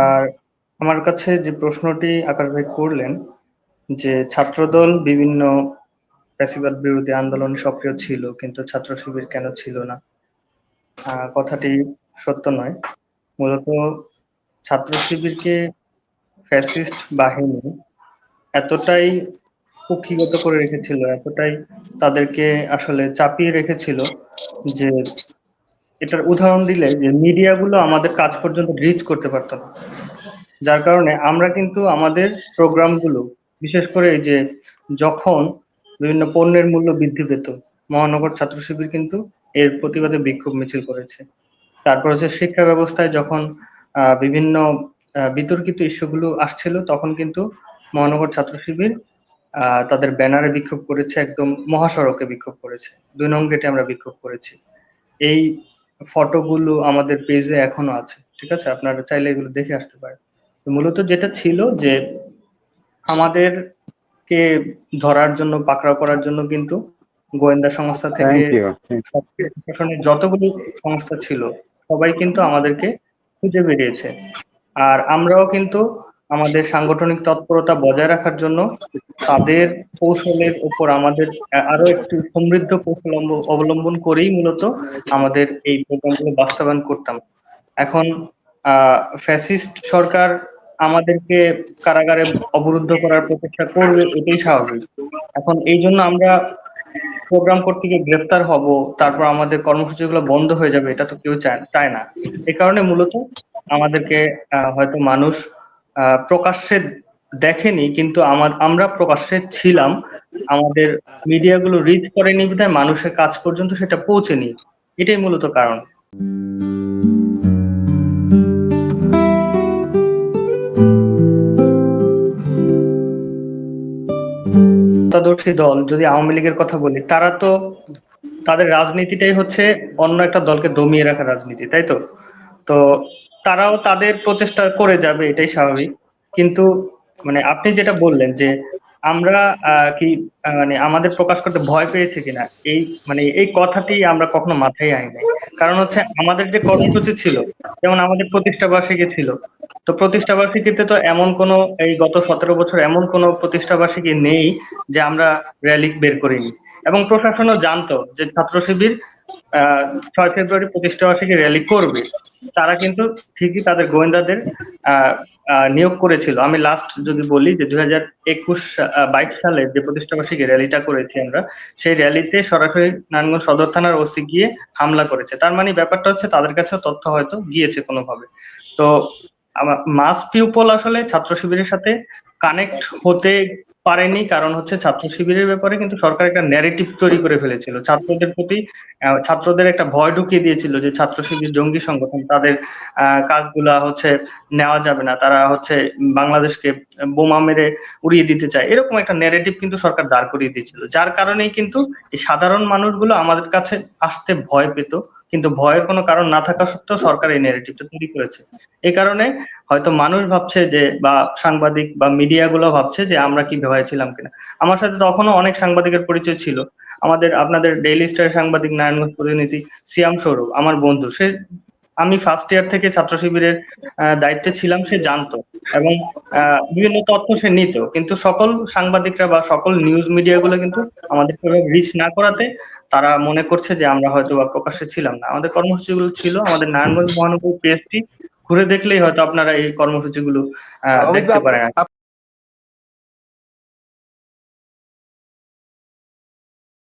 আর আমার কাছে যে প্রশ্নটি আকাশ ভাই করলেন, যে ছাত্রদল বিভিন্ন বিরোধী আন্দোলনে সক্রিয় ছিল, কিন্তু ছাত্র শিবির কেন ছিল না? কথাটি সত্য নয়। মূলত ছাত্র শিবিরকে ফ্যাসিস্ট বাহিনী এতটাই কুক্ষিগত করে রেখেছিল, এতটাই তাদেরকে আসলে চাপিয়ে রেখেছিল যে এটার উদাহরণ দিলে যে মিডিয়াগুলো আমাদের কাজ পর্যন্ত রিচ করতে পারতো না। যার কারণে আমরা কিন্তু আমাদের প্রোগ্রামগুলো বিশেষ করে যে যখন বিভিন্ন পণ্যের মূল্য বৃদ্ধি পেত, মহানগর ছাত্র শিবির কিন্তু এর প্রতিবাদে বিক্ষোভ মিছিল করেছে। তারপর হচ্ছে শিক্ষা ব্যবস্থায় যখন বিভিন্ন বিতর্কিত ইস্যুগুলো আসছিল, তখন কিন্তু মহানগর ছাত্র শিবির তাদের ব্যানারে বিক্ষোভ করেছে, একদম মহাসড়কে বিক্ষোভ করেছে। দুই নং গেটে আমরা বিক্ষোভ করেছি। এই ফটোগুলো আমাদের পেজে এখনও আছে ঠিক আছে? আপনারা চাইলে এগুলো দেখে আসতে পারেন। মূলত যেটা ছিল যে আমাদেরকে ধরার জন্য পাকড়াও করার জন্য কিন্তু গোয়েন্দা সংস্থা থেকে যতগুলো সংস্থা ছিল সবাই কিন্তু আমাদেরকে খুঁজে বেরিয়েছে। আর আমরাও কিন্তু আমাদের সাংগঠনিক তৎপরতা বজায় রাখার জন্য তাদের কৌশলের উপর আমাদের আরও একটু সমৃদ্ধ কৌশল অবলম্বন করেই মূলত আমাদের এই প্রোগ্রামগুলো বাস্তবায়ন করতাম। এখন ফ্যাসিস্ট সরকার আমাদেরকে কারাগারে অবরুদ্ধ করার প্রচেষ্টা করবে এটাই স্বাভাবিক। এখন এই জন্য আমরা প্রোগ্রাম করতে গিয়ে গ্রেপ্তার হব, তারপর আমাদের কর্মসূচিগুলো বন্ধ হয়ে যাবে, এটা তো কেউ চায় চায় না। এ কারণে মূলত আমাদেরকে হয়তো মানুষ প্রকাশ্যে দেখেনি, কিন্তু আমার, আমরা প্রকাশ্যে ছিলাম। আমাদের মিডিয়াগুলো রিচ করেনি বিধায় মানুষের কাজ পর্যন্ত সেটা পৌঁছেনি। এটাই মূলত কারণ। ক্ষমতাদর্শী দল, যদি আওয়ামী লীগের কথা বলি, তারা তো তাদের রাজনীতিটাই হচ্ছে অন্য একটা দলকে দমিয়ে রাখার রাজনীতি, তাই তো? তো তারাও তাদের প্রচেষ্টা করে যাবে, এটাই স্বাভাবিক। কিন্তু মানে আপনি যেটা বললেন যে আমরা কি মানে আমাদের প্রকাশ করতে ভয় পেয়েছে কিনা, এই মানে এই কথাটি আমরা কখনো মাথায় আনি কারণ হচ্ছে আমাদের যে কর্মসূচি ছিল, যেমন আমাদের প্রতিষ্ঠা বার্ষিকী ছিল, তো প্রতিষ্ঠা বার্ষিকীতে তো এমন কোনো, এই গত সতেরো বছর এমন কোনো প্রতিষ্ঠা বার্ষিকী নেই যে আমরা র্যালি বের করিনি। এবং প্রশাসনও জানতো যে ছাত্র শিবির আহ ছয় ফেব্রুয়ারি প্রতিষ্ঠা বার্ষিকী র্যালি করবে। তারা কিন্তু ঠিকই তাদের গোয়েন্দাদের নিয়োগ করেছিল। আমি লাস্ট যদি বলি যে দুই হাজার একুশ বাইশ সালে যে প্রতিষ্ঠা বার্ষিকী র্যালিটা করেছি আমরা, সেই র্যালিতে সরাসরি নারায়ণগঞ্জ সদর থানার ওসি গিয়ে হামলা করেছে। তার মানে ব্যাপারটা হচ্ছে তাদের কাছে তথ্য হয়তো গিয়েছে কোনোভাবে। তো মাস পিউপল আসলে ছাত্র শিবিরের সাথে কানেক্ট হতে পারেনি, কারণ হচ্ছে ছাত্র শিবিরের ব্যাপারে কিন্তু সরকার একটা ন্যারেটিভ তৈরি করে ফেলেছিল। ছাত্রদের প্রতি ছাত্রদের একটা ভয় ঢুকিয়ে দিয়েছিল যে ছাত্র শিবির জঙ্গি সংগঠন তাদের কাজগুলা হচ্ছে নেওয়া যাবে না। তারা হচ্ছে বাংলাদেশকে বোমা মেরে উড়িয়ে দিতে চায়। এরকম একটা ন্যারেটিভ কিন্তু সরকার দাঁড় করিয়ে দিয়েছিল। যার কারণেই কিন্তু এই সাধারণ মানুষগুলো আমাদের কাছে আসতে ভয় পেত। কিন্তু ভয়ের কোনো কারণ না থাকা সত্ত্বেও সরকার এই ন্যারেটিভটা তৈরি করেছে। এই কারণে হয়তো মানুষ ভাবছে যে, বা সাংবাদিক বা মিডিয়া গুলো ভাবছে যে, আমরা কি ভেবেছিলাম কিনা। আমার সাথে তখনও অনেক সাংবাদিকের পরিচয় ছিল। আমাদের, আপনাদের ডেইলি স্টার সাংবাদিক নারায়ণগঞ্জ প্রতিনিধি সিয়াম সৌরভ, আমার বন্ধু। সে, আমি ফার্স্ট ইয়ার থেকে ছাত্র শিবিরের দায়িত্বে ছিলাম, সে জানতো। এবং বিভিন্ন তথ্য সে নিত। কিন্তু সকল সাংবাদিকরা বা সকল নিউজ মিডিয়া গুলো কিন্তু আমাদের রিচ না করাতে তারা মনে করছে যে আমরা হয়তো বা প্রকাশ্যে ছিলাম না। আমাদের কর্মসূচিগুলো ছিল আমাদের নারায়ণগঞ্জ মহানগর পেজটি ঘুরে দেখলেই হয়তো আপনারা এই কর্মসূচিগুলো আহ, দেখতে পারেন।